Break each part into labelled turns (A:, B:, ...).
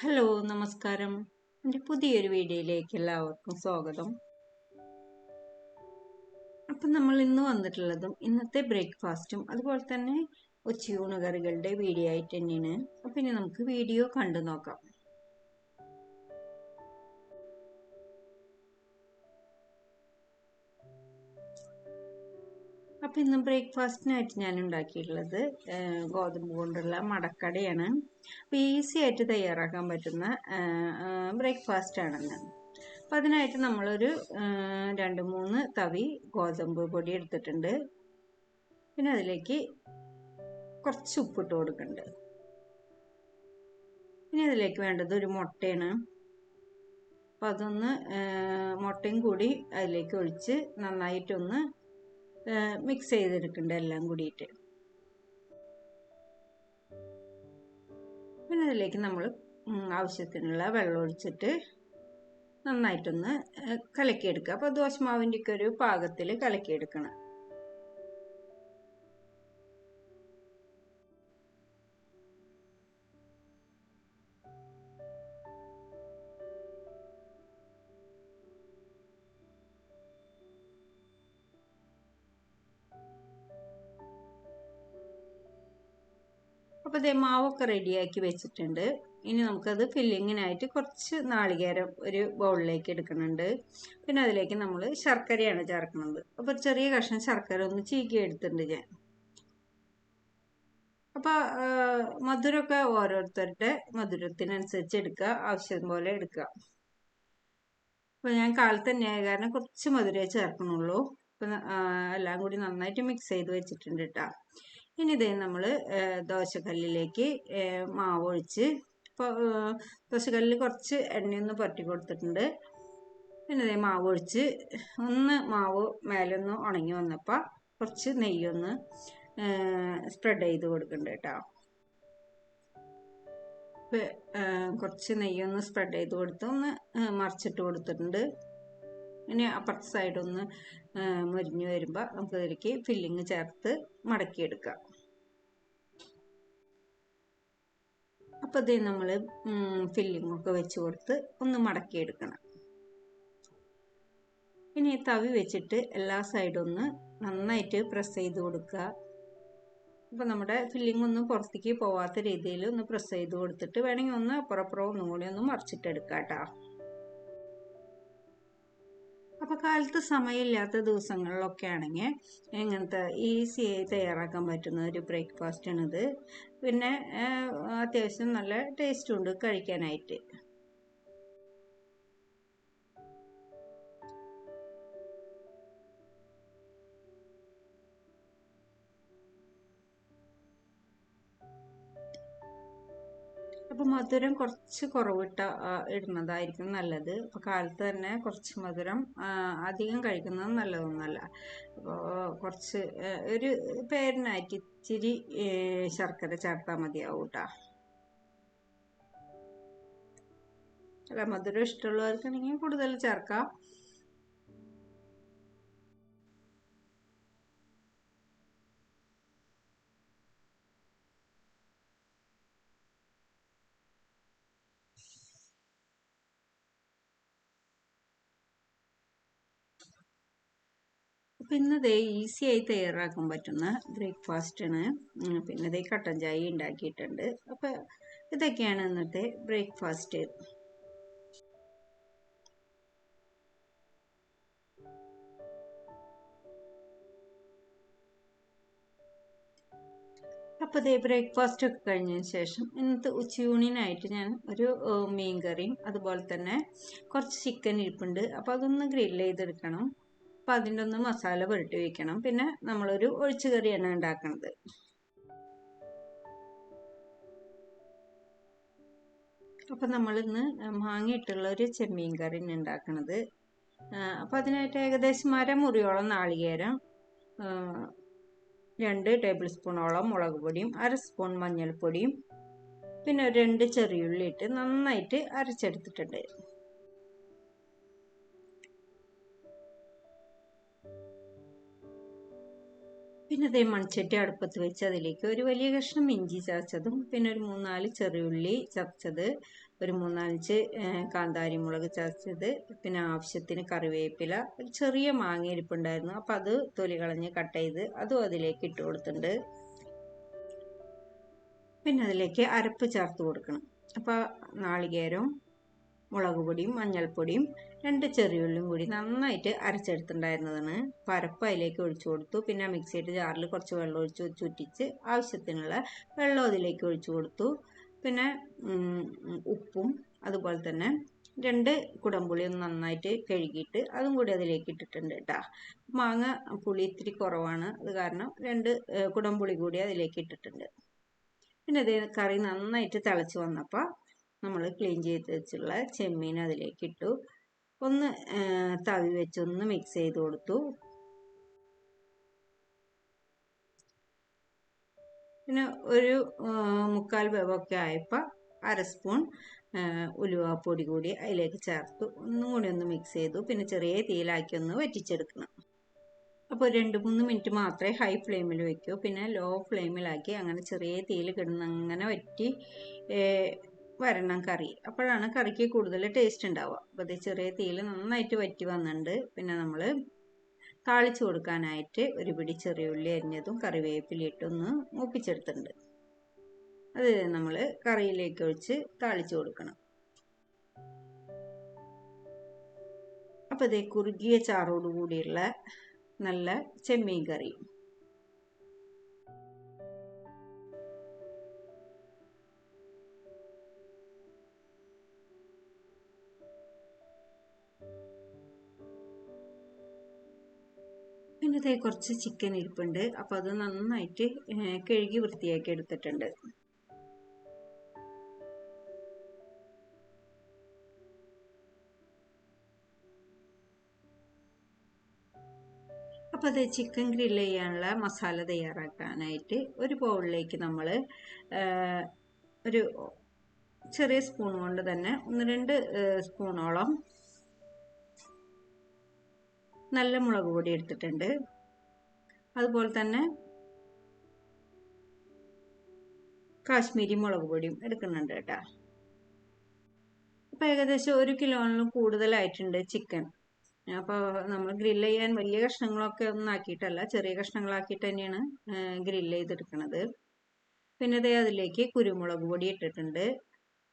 A: Hello നമസ്കാരം. എന്റെ പുതിയൊരു വീഡിയോയിലേക്ക് എല്ലാവർക്കും സ്വാഗതം. അപ്പം നമ്മൾ ഇന്ന് വന്നിട്ടുള്ളതും ഇന്നത്തെ ബ്രേക്ക്ഫാസ്റ്റും അതുപോലെ തന്നെ ഉച്ചയൂണ് കറികളുടെ വീഡിയോ ആയിട്ട് തന്നെയാണ്. അപ്പം ഇനി നമുക്ക് വീഡിയോ കണ്ടു നോക്കാം. അപ്പം ഇന്ന് ബ്രേക്ക്ഫാസ്റ്റിനായിട്ട് ഞാൻ ഉണ്ടാക്കിയിട്ടുള്ളത് ഗോതമ്പ് കൊണ്ടുള്ള മടക്കടയാണ്. അപ്പോൾ ഈസി ആയിട്ട് തയ്യാറാക്കാൻ പറ്റുന്ന ബ്രേക്ക്ഫാസ്റ്റ് ആണെന്ന് അപ്പോൾ അതിനായിട്ട് നമ്മളൊരു രണ്ട് മൂന്ന് തവി ഗോതമ്പ് പൊടി എടുത്തിട്ടുണ്ട്. പിന്നെ അതിലേക്ക് കുറച്ച് ഉപ്പിട്ട് കൊടുക്കുന്നുണ്ട് പിന്നെ അതിലേക്ക് വേണ്ടത് ഒരു മുട്ടയാണ്. അപ്പൊ അതൊന്ന് മുട്ടയും കൂടി അതിലേക്ക് ഒഴിച്ച് നന്നായിട്ടൊന്ന് മിക്സ് ചെയ്തെടുക്കേണ്ട എല്ലാം കൂടിയിട്ട്. പിന്നെ അതിലേക്ക് നമ്മൾ ആവശ്യത്തിനുള്ള വെള്ളം ഒഴിച്ചിട്ട് നന്നായിട്ടൊന്ന് കലക്കിയെടുക്കുക. അപ്പോൾ ദോശമാവിന്റെ ഒക്കെ ഒരു പാകത്തിൽ കലക്കിയെടുക്കണം. അപ്പോൾ ഇതേ മാവൊക്കെ റെഡിയാക്കി വെച്ചിട്ടുണ്ട്. ഇനി നമുക്കത് ഫില്ലിങ്ങിനായിട്ട് കുറച്ച് നാളികേരം ഒരു ബൗളിലേക്ക് എടുക്കുന്നുണ്ട്. പിന്നെ അതിലേക്ക് നമ്മൾ ശർക്കരയാണ് ചേർക്കുന്നത്. അപ്പോൾ ചെറിയ കഷ്ണം ശർക്കര ഒന്ന് ചീക്കി എടുത്തിട്ടുണ്ട് ഞാൻ. അപ്പോൾ മധുരമൊക്കെ ഓരോരുത്തരുടെ മധുരത്തിനനുസരിച്ച് എടുക്കുക ആവശ്യം പോലെ എടുക്കുക. അപ്പോൾ ഞാൻ കാലത്ത് തന്നെ കാരണം കുറച്ച് മധുരമേ ചേർക്കണുള്ളൂ അപ്പം എല്ലാം കൂടി നന്നായിട്ട് മിക്സ് ചെയ്ത് വെച്ചിട്ടുണ്ട് കേട്ടോ ഇനി ഇതേ നമ്മൾ ദോശക്കല്ലിലേക്ക് മാവ് ഒഴിച്ച് ദോശക്കല്ലിൽ കുറച്ച് എണ്ണയൊന്ന് പുരട്ടി കൊടുത്തിട്ടുണ്ട്. പിന്നെ ഇതേ മാവ് ഒഴിച്ച് ഒന്ന് മാവ് മേലൊന്ന് ഉണങ്ങി വന്നപ്പോൾ കുറച്ച് നെയ്യൊന്ന് സ്പ്രെഡ് ചെയ്ത് കൊടുക്കുന്നുണ്ട് കേട്ടോ. കുറച്ച് നെയ്യൊന്ന് സ്പ്രെഡ് ചെയ്ത് കൊടുത്ത് ഒന്ന് മറിച്ചിട്ട് കൊടുത്തിട്ടുണ്ട്. ഇനി അപ്പുറത്തെ സൈഡൊന്ന് മുരിഞ്ഞ് വരുമ്പോൾ നമുക്ക് ഇതിലേക്ക് ഫില്ലിങ് ചേർത്ത് മടക്കിയെടുക്കാം. അപ്പോൾ ഇത് നമ്മൾ ഒക്കെ വെച്ച് കൊടുത്ത് ഒന്ന് മടക്കിയെടുക്കണം. ഇനി തവി വെച്ചിട്ട് എല്ലാ സൈഡും ഒന്ന് നന്നായിട്ട് പ്രസ് ചെയ്ത് കൊടുക്കുക. അപ്പോൾ നമ്മുടെ ഫില്ലിംഗ് ഒന്നും പുറത്തേക്ക് പോവാത്ത രീതിയിൽ ഒന്ന് പ്രസ് ചെയ്ത് കൊടുത്തിട്ട് വേണമെങ്കിൽ ഒന്ന് അപ്പുറപ്പുറം ഒന്നും കൂടി ഒന്ന് മറിച്ചിട്ടെടുക്കാം കേട്ടോ അപ്പോൾ കാലത്ത് സമയമില്ലാത്ത ദിവസങ്ങളിലൊക്കെ ആണെങ്കിൽ ഈസി ആയി തയ്യാറാക്കാൻ പറ്റുന്ന ഒരു ബ്രേക്ക്ഫാസ്റ്റ് ആണിത്. പിന്നെ അത്യാവശ്യം നല്ല ടേസ്റ്റും ഉണ്ട് കഴിക്കാനായിട്ട്. മധുരം കുറച്ച് കുറവിട്ട ഇടുന്നതായിരിക്കും നല്ലത്. അപ്പോൾ കാലത്ത് തന്നെ കുറച്ച് മധുരം അധികം കഴിക്കുന്നത് നല്ലതൊന്നുമല്ല അപ്പോൾ കുറച്ച് ഒരു പേരിനായിട്ട് ഇച്ചിരി ശർക്കര ചേർത്താൽ മതിയാവും കേട്ടോ അല്ല മധുരം ഇഷ്ടമുള്ളവർക്കാണെങ്കിൽ കൂടുതൽ ചേർക്കാം. പിന്നെ ഇതേ ഈസി ആയി തയ്യാറാക്കാൻ പറ്റുന്ന ബ്രേക്ക്ഫാസ്റ്റാണ് പിന്നെ ഇതേ കട്ടൻ ചായ ഉണ്ടാക്കിയിട്ടുണ്ട് അപ്പോൾ ഇതൊക്കെയാണ് ഇന്നത്തെ ബ്രേക്ക്ഫാസ്റ്റ് അപ്പോൾ ഇതേ ബ്രേക്ക്ഫാസ്റ്റ് ഒക്കെ കഴിഞ്ഞതിന് ശേഷം ഇന്നത്തെ ഉച്ചയൂണിനായിട്ട് ഞാൻ ഒരു മീൻ കറിയും അതുപോലെ തന്നെ കുറച്ച് ചിക്കൻ ഇരിപ്പുണ്ട്. അപ്പോൾ അതൊന്ന് ഗ്രില്ല് ചെയ്തെടുക്കണം. അപ്പോൾ അതിന്റെ ഒന്ന് മസാല പുരട്ടി വയ്ക്കണം പിന്നെ നമ്മളൊരു ഒഴിച്ചു കറിയാണ് ഉണ്ടാക്കുന്നത് അപ്പോൾ നമ്മളിന്ന് മാങ്ങയിട്ടുള്ള ഒരു ചെമ്മീൻ കറി ഉണ്ടാക്കുന്നത് അപ്പോൾ അതിനായിട്ട് ഏകദേശം അരമുറിയോളം നാളികേരം രണ്ട് ടേബിൾ സ്പൂണോളം മുളക് പൊടിയും അര സ്പൂൺ മഞ്ഞൾപ്പൊടിയും പിന്നെ രണ്ട് ചെറിയുള്ളി ഇട്ട് നന്നായിട്ട് അരച്ചെടുത്തിട്ടുണ്ട്. പിന്നെ അതേ മൺചട്ടി അടുപ്പത്ത് വെച്ച് അതിലേക്ക് ഒരു വലിയ കഷ്ണം ഇഞ്ചി ചതച്ചതും പിന്നെ ഒരു മൂന്നാൽ ചെറിയുള്ളി ചതച്ചത് ഒരു മൂന്നാലഞ്ച് കാന്താരി മുളക് ചതച്ചത് പിന്നെ ആവശ്യത്തിന് കറിവേപ്പില ഒരു ചെറിയ മാങ്ങ ഇരിപ്പുണ്ടായിരുന്നു. അപ്പം അത് തൊലി കളഞ്ഞ് കട്ട് ചെയ്ത് അതും അതിലേക്ക് ഇട്ട് കൊടുത്തിട്ടുണ്ട്. പിന്നെ അതിലേക്ക് അരപ്പ് ചേർത്ത് കൊടുക്കണം. അപ്പോൾ നാളികേരവും മുളക് പൊടിയും മഞ്ഞൾപ്പൊടിയും രണ്ട് ചെറിയുള്ളിയും കൂടി നന്നായിട്ട് അരച്ചെടുത്തിട്ടുണ്ടായിരുന്നതാണ്. പരപ്പ് അതിലേക്ക് ഒഴിച്ചു കൊടുത്തു. പിന്നെ മിക്സിയുടെ ജാറിൽ കുറച്ച് വെള്ളം ഒഴിച്ച് ചുറ്റിച്ച് ആവശ്യത്തിനുള്ള വെള്ളം അതിലേക്ക് ഒഴിച്ചു കൊടുത്തു. പിന്നെ ഉപ്പും അതുപോലെ തന്നെ രണ്ട് കുടംപുളി ഒന്ന് നന്നായിട്ട് കഴുകിയിട്ട് അതും കൂടി അതിലേക്ക് ഇട്ടിട്ടുണ്ട് കേട്ടോ. മാങ്ങ പുളി ഇത്തിരി കുറവാണ്. അത് കാരണം രണ്ട് കുടംപുളി കൂടി അതിലേക്ക് ഇട്ടിട്ടുണ്ട്. പിന്നെ അതേ കറി നന്നായിട്ട് തിളച്ച് വന്നപ്പോൾ നമ്മൾ ക്ലീൻ ചെയ്ത് വെച്ചുള്ള ചെമ്മീൻ അതിലേക്ക് ഇട്ടു. ഒന്ന് തവി വെച്ച് ഒന്ന് മിക്സ് ചെയ്ത് കൊടുത്തു. പിന്നെ ഒരു മുക്കാൽ വേവൊക്കെ ആയപ്പോൾ അര സ്പൂൺ ഉലുവാപ്പൊടി കൂടി അതിലേക്ക് ചേർത്ത്. ഒന്നും കൂടി ഒന്ന് മിക്സ് ചെയ്തു. പിന്നെ ചെറിയ തീയിലാക്കി ഒന്ന് വറ്റിച്ചെടുക്കണം. അപ്പോൾ രണ്ട് മൂന്ന് മിനിറ്റ് മാത്രമേ ഹൈ ഫ്ലെയിമിൽ വെക്കൂ പിന്നെ ലോ ഫ്ലെയിമിലാക്കി അങ്ങനെ ചെറിയ തീയിൽ കിടന്ന് അങ്ങനെ വറ്റി വരണം കറി. അപ്പോഴാണ് കറിക്ക് കൂടുതൽ ടേസ്റ്റ് ഉണ്ടാവുക. അപ്പോൾ ഇത് ചെറിയ തീയിൽ നന്നായിട്ട് വറ്റി വന്നിട്ടുണ്ട്. പിന്നെ നമ്മൾ താളിച്ചു കൊടുക്കാനായിട്ട് ഒരു പിടി ചെറിയ ഉള്ളി അരിഞ്ഞതും കറിവേപ്പിലിട്ടൊന്ന് മൂപ്പിച്ചെടുത്തിട്ടുണ്ട്. അത് നമ്മൾ കറിയിലേക്ക് ഒഴിച്ച് താളിച്ചു കൊടുക്കണം. അപ്പോൾ ഇതേ കുറുകിയ ചാറോട് കൂടിയുള്ള നല്ല ചെമ്മീൻ കറി. പിന്നെ ഇതേ കുറച്ച് ചിക്കൻ ഇരിപ്പുണ്ട്. അപ്പോൾ അത് നന്നായിട്ട് കഴുകി വൃത്തിയാക്കി എടുത്തിട്ടുണ്ട്. അപ്പോൾ അത് ചിക്കൻ ഗ്രില്ല് ചെയ്യാനുള്ള മസാല തയ്യാറാക്കാനായിട്ട് ഒരു ബൗളിലേക്ക് നമ്മൾ ഒരു ചെറിയ സ്പൂൺ കൊണ്ട് തന്നെ ഒന്ന് രണ്ട് സ്പൂണോളം നല്ല മുളക് പൊടി എടുത്തിട്ടുണ്ട്. അതുപോലെ തന്നെ കാശ്മീരി മുളക് പൊടിയും എടുക്കുന്നുണ്ട് കേട്ടോ. അപ്പോൾ ഏകദേശം ഒരു കിലോയിലും കൂടുതലായിട്ടുണ്ട് ചിക്കൻ. അപ്പോൾ നമ്മൾ ഗ്രില്ല് ചെയ്യാൻ വലിയ കഷ്ണങ്ങളൊക്കെ ഒന്നും ആക്കിയിട്ടല്ല ചെറിയ കഷ്ണങ്ങളാക്കിയിട്ട് തന്നെയാണ് ഗ്രില്ല് ചെയ്തെടുക്കുന്നത് പിന്നെ അതേ അതിലേക്ക് കുരുമുളക് പൊടി ഇട്ടിട്ടുണ്ട്.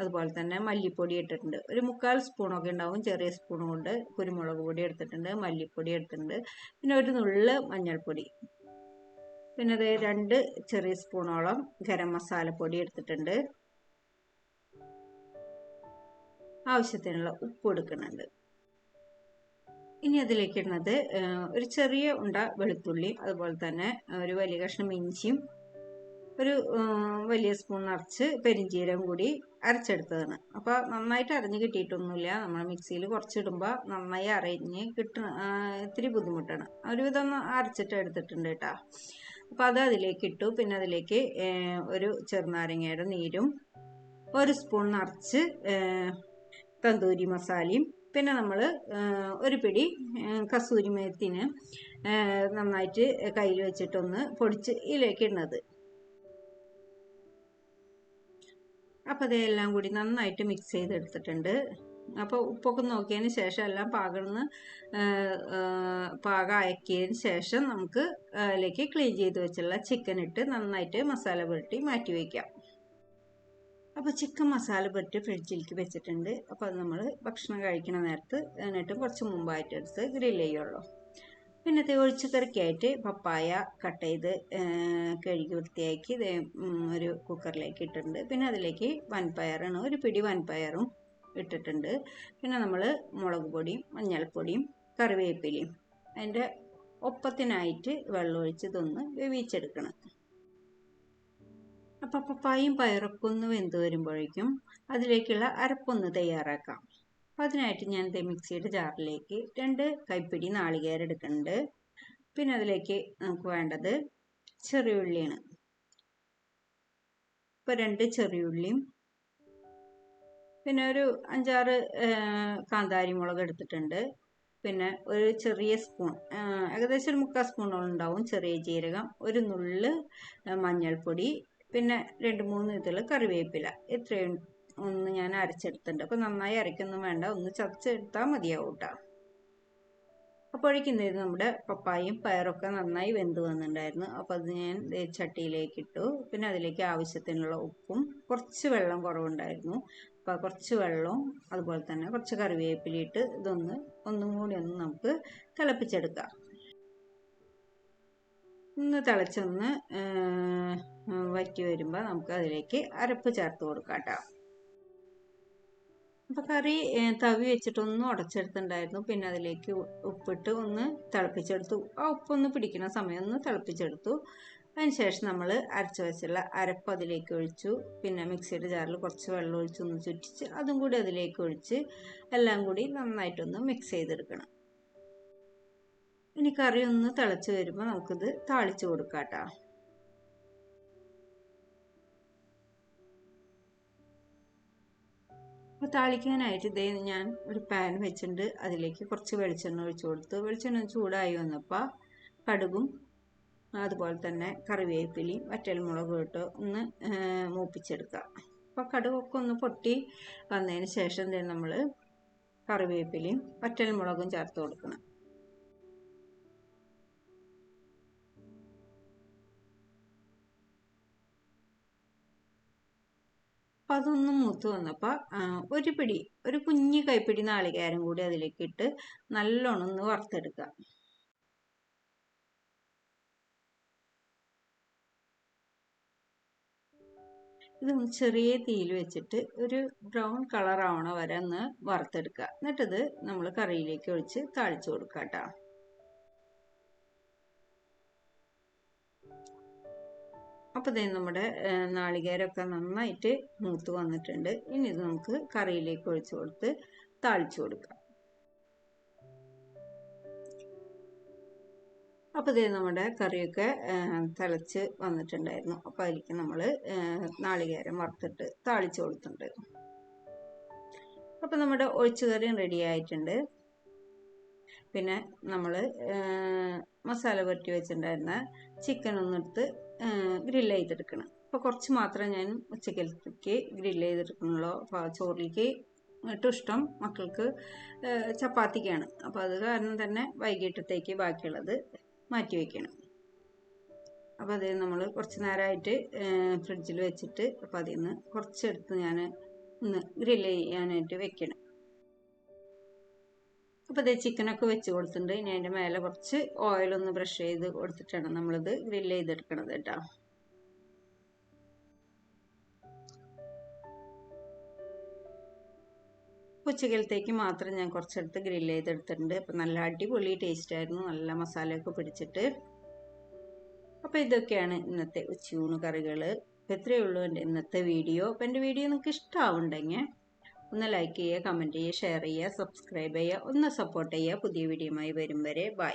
A: അതുപോലെ തന്നെ മല്ലിപ്പൊടി ഇട്ടിട്ടുണ്ട്. ഒരു മുക്കാൽ സ്പൂണൊക്കെ ഉണ്ടാവും. ചെറിയ സ്പൂൺ കൊണ്ട് കുരുമുളക് പൊടി എടുത്തിട്ടുണ്ട്. മല്ലിപ്പൊടി എടുത്തിട്ടുണ്ട്. പിന്നെ ഒരു നുള്ള് മഞ്ഞൾപ്പൊടി. പിന്നെ അത് രണ്ട് ചെറിയ സ്പൂണോളം ഗരം മസാലപ്പൊടി എടുത്തിട്ടുണ്ട്. ആവശ്യത്തിനുള്ള ഉപ്പ് എടുക്കുന്നുണ്ട്. ഇനി അതിലേക്ക് ഇടുന്നത് ഒരു ചെറിയ ഉണ്ട വെളുത്തുള്ളി അതുപോലെ തന്നെ ഒരു വലിയ കഷ്ണം ഇഞ്ചിയും ഒരു വലിയ സ്പൂൺ നിറച്ച് പെരിഞ്ചീരം കൂടി അരച്ചെടുത്തതാണ്. അപ്പോൾ നന്നായിട്ട് അരഞ്ഞ് കിട്ടിയിട്ടൊന്നുമില്ല. നമ്മൾ മിക്സിയിൽ കുറച്ചിടുമ്പോൾ നന്നായി അരഞ്ഞ് കിട്ട ഇത്തിരി ബുദ്ധിമുട്ടാണ്. ഒരുവിധം അരച്ചിട്ട് എടുത്തിട്ടുണ്ട് കേട്ടോ. അപ്പോൾ അത് അതിലേക്ക് ഇട്ടു. പിന്നെ അതിലേക്ക് ഒരു ചെറുനാരങ്ങയുടെ നീരും ഒരു സ്പൂൺ നിറച്ച് തന്തൂരി മസാലയും പിന്നെ നമ്മൾ ഒരു പിടി കസൂരി മേത്തിന് നന്നായിട്ട് കയ്യിൽ വെച്ചിട്ടൊന്ന് പൊടിച്ച് ഇതിലേക്ക് ഇടുന്നത്. അപ്പോൾ ഇതെല്ലാം കൂടി നന്നായിട്ട് മിക്സ് ചെയ്തെടുത്തിട്ടുണ്ട്. അപ്പോൾ ഉപ്പൊക്കെ നോക്കിയതിന് ശേഷം എല്ലാം പാകന്ന് പാകം അയക്കിയതിന് ശേഷം നമുക്ക് അതിലേക്ക് ക്ലീൻ ചെയ്ത് വെച്ചുള്ള ചിക്കൻ ഇട്ട് നന്നായിട്ട് മസാല പുരട്ടി മാറ്റി വയ്ക്കാം അപ്പോൾ ചിക്കൻ മസാല പുരട്ടി ഫ്രിഡ്ജിലേക്ക് വെച്ചിട്ടുണ്ട്. അപ്പോൾ അത് നമ്മൾ ഭക്ഷണം കഴിക്കണ നേരത്ത് എന്നിട്ട് കുറച്ച് മുമ്പായിട്ട് എടുത്ത് ഗ്രില്ല് ചെയ്യുള്ളൂ. പിന്നെ ഒഴിച്ചുകറിക്കായിട്ട് പപ്പായ കട്ട് ചെയ്ത് കഴുകി വൃത്തിയാക്കി ഒരു കുക്കറിലേക്ക് ഇട്ടിട്ടുണ്ട്. പിന്നെ അതിലേക്ക് വൻപയറാണ്. ഒരു പിടി വൻപയറും ഇട്ടിട്ടുണ്ട്. പിന്നെ നമ്മൾ മുളക് പൊടിയും മഞ്ഞൾപ്പൊടിയും കറിവേപ്പിലയും അതിന്റെ ഒപ്പത്തിനായിട്ട് വെള്ളം ഒഴിച്ച് ഇതൊന്ന് വേവിച്ചെടുക്കണം. അപ്പം പപ്പായും പയറൊക്കെ ഒന്ന് വെന്ത് വരുമ്പോഴേക്കും അതിലേക്കുള്ള അരപ്പൊന്ന് തയ്യാറാക്കാം. അതിനായിട്ട് ഞാൻ ഇത് മിക്സിയുടെ ജാറിലേക്ക് രണ്ട് കൈപ്പിടി നാളികേരം എടുക്കുന്നുണ്ട്. പിന്നെ അതിലേക്ക് നമുക്ക് വേണ്ടത് ചെറിയുള്ളിയാണ് ഇപ്പൊ രണ്ട് ചെറിയുള്ളിയും പിന്നെ ഒരു അഞ്ചാറ് കാന്താരി മുളക് എടുത്തിട്ടുണ്ട്. പിന്നെ ഒരു ചെറിയ സ്പൂൺ ഏകദേശം ഒരു മുക്കാൽ സ്പൂണോളം ഉണ്ടാവും. ചെറിയ ജീരകം ഒരു നുള്ള് മഞ്ഞൾപ്പൊടി പിന്നെ രണ്ട് മൂന്ന് ഇതിൽ കറിവേപ്പില. ഇത്രയും ഒന്ന് ഞാൻ അരച്ചെടുത്തിട്ടുണ്ട്. അപ്പോൾ നന്നായി അരയ്ക്കൊന്നും വേണ്ട. ഒന്ന് ചതച്ചെടുത്താൽ മതിയാവും കേട്ടോ അപ്പോഴേക്കും നമ്മുടെ പപ്പായും പയറൊക്കെ നന്നായി വെന്ത് വന്നിട്ടുണ്ടായിരുന്നു. അപ്പോൾ അത് ഞാൻ ചട്ടിയിലേക്ക് ഇട്ടു. പിന്നെ അതിലേക്ക് ആവശ്യത്തിനുള്ള ഉപ്പും കുറച്ച് വെള്ളം കുറവുണ്ടായിരുന്നു. അപ്പോൾ കുറച്ച് വെള്ളവും അതുപോലെ തന്നെ കുറച്ച് കറിവേപ്പിലിട്ട് ഇതൊന്ന് ഒന്നും കൂടി ഒന്ന് നമുക്ക് തിളപ്പിച്ചെടുക്കാം. ഒന്ന് തിളച്ചൊന്ന് വറ്റി വരുമ്പോൾ നമുക്ക് അതിലേക്ക് അരപ്പ് ചേർത്ത് കൊടുക്കാം കേട്ടോ അപ്പോൾ കറി തവി വെച്ചിട്ടൊന്ന് ഉടച്ചെടുത്തിട്ടുണ്ടായിരുന്നു പിന്നെ അതിലേക്ക് ഉപ്പിട്ട് ഒന്ന് തിളപ്പിച്ചെടുത്തു. ആ ഉപ്പൊന്ന് പിടിക്കുന്ന സമയം ഒന്ന് തിളപ്പിച്ചെടുത്തു. അതിനുശേഷം നമ്മൾ അരച്ചു വെച്ചുള്ള അരപ്പ് അതിലേക്ക് ഒഴിച്ചു. പിന്നെ മിക്സിയുടെ ജാറിൽ കുറച്ച് വെള്ളം ഒഴിച്ച് ഒന്ന് ചുറ്റിച്ച് അതും കൂടി അതിലേക്ക് ഒഴിച്ച് എല്ലാം കൂടി നന്നായിട്ടൊന്ന് മിക്സ് ചെയ്തെടുക്കണം. ഇനി കറി ഒന്ന് തിളച്ച് വരുമ്പോൾ നമുക്കിത് താളിച്ച് കൊടുക്കാം കേട്ടോ അപ്പോൾ താളിക്കാനായിട്ട് ഇതേ ഞാൻ ഒരു പാൻ വെച്ചിട്ടുണ്ട്. അതിലേക്ക് കുറച്ച് വെളിച്ചെണ്ണ ഒഴിച്ചു കൊടുത്തു. വെളിച്ചെണ്ണ ചൂടായി വന്നപ്പോൾ കടുകും അതുപോലെ തന്നെ കറിവേപ്പിലയും വറ്റൽമുളക് ഇട്ട് ഒന്ന് മൂപ്പിച്ചെടുക്കുക. അപ്പോൾ കടുകൊക്കെ ഒന്ന് പൊട്ടി വന്നതിന് ശേഷം നമ്മൾ കറിവേപ്പിലയും വറ്റൽമുളകും ചേർത്ത് കൊടുക്കണം. അപ്പം അതൊന്ന് മൂത്ത് വന്നപ്പോൾ ഒരു പിടി ഒരു കുഞ്ഞി കൈപ്പിടി നാളികേരം കൂടി അതിലേക്ക് ഇട്ട് നല്ലോണം ഒന്ന് വറുത്തെടുക്കുക ഇത് ചെറിയ തീയിൽ വെച്ചിട്ട് ഒരു ബ്രൗൺ കളർ ആവണ വരെ ഒന്ന് വറുത്തെടുക്കുക എന്നിട്ടിത് നമ്മൾ കറിയിലേക്ക് ഒഴിച്ച് താളിച്ചു കൊടുക്കുക കേട്ടോ അപ്പോൾ ഇതേ നമ്മുടെ നാളികേരമൊക്കെ നന്നായിട്ട് മൂത്ത് വന്നിട്ടുണ്ട്. ഇനി ഇത് നമുക്ക് കറിയിലേക്ക് ഒഴിച്ചു കൊടുത്ത് താളിച്ചു കൊടുക്കാം. അപ്പോൾ ഇതേ നമ്മുടെ കറിയൊക്കെ തിളച്ച് വന്നിട്ടുണ്ടായിരുന്നു. അപ്പോൾ അതിലേക്ക് നമ്മൾ നാളികേരം വറുത്തിട്ട് താളിച്ചു കൊടുത്തിട്ടുണ്ട്. അപ്പോൾ നമ്മുടെ ഒഴിച്ചുകറിയും റെഡി ആയിട്ടുണ്ട്. പിന്നെ നമ്മൾ മസാല പുരട്ടി വെച്ചിട്ടുണ്ടായിരുന്ന ചിക്കൻ ഒന്നെടുത്ത് ഗ്രില്ല് ചെയ്തെടുക്കണം. അപ്പോൾ കുറച്ച് മാത്രമേ ഞാൻ ഉച്ചക്കലത്തേക്ക് ഗ്രില്ല് ചെയ്തെടുക്കണുള്ളൂ അപ്പോൾ ചോറിലേക്ക് ഏറ്റവും ഇഷ്ടം മക്കൾക്ക് ചപ്പാത്തിക്കാണ്. അപ്പോൾ അത് കാരണം തന്നെ വൈകിട്ടത്തേക്ക് ബാക്കിയുള്ളത് മാറ്റി വയ്ക്കണം അപ്പോൾ അത് നമ്മൾ കുറച്ച് നേരമായിട്ട് ഫ്രിഡ്ജിൽ വെച്ചിട്ട് അപ്പോൾ അതിൽ നിന്ന് കുറച്ചെടുത്ത് ഞാൻ ഒന്ന് ഗ്രില്ല് ചെയ്യാനായിട്ട് വെക്കണം. അപ്പോൾ ഇത് ചിക്കനൊക്കെ വെച്ച് കൊടുത്തിട്ടുണ്ട്. ഇനി അതിന്റെ മേലെ കുറച്ച് ഓയിലൊന്ന് ബ്രഷ് ചെയ്ത് കൊടുത്തിട്ടാണ് നമ്മളിത് ഗ്രില്ല് ചെയ്തെടുക്കണത് കേട്ടോ. ഉച്ചക്കലത്തേക്ക് മാത്രം ഞാൻ കുറച്ചെടുത്ത് ഗ്രില്ല് ചെയ്തെടുത്തിട്ടുണ്ട്. അപ്പം നല്ല അടിപൊളി ടേസ്റ്റ് ആയിരുന്നു. നല്ല മസാലയൊക്കെ പിടിച്ചിട്ട്. അപ്പോൾ ഇതൊക്കെയാണ് ഇന്നത്തെ ഉച്ചയൂണ് കറികൾ ഇത്രയേ ഉള്ളൂ എന്റെ ഇന്നത്തെ വീഡിയോ. അപ്പോൾ എന്റെ വീഡിയോ നിങ്ങൾക്ക് ഇഷ്ടമാവുണ്ടെങ്കിൽ ഒന്ന് ലൈക്ക് ചെയ്യുക കമന്റ് ചെയ്യുക ഷെയർ ചെയ്യുക സബ്സ്ക്രൈബ് ചെയ്യുക ഒന്ന് സപ്പോർട്ട് ചെയ്യുക. പുതിയ വീഡിയോയുമായി വരും വരെ ബൈ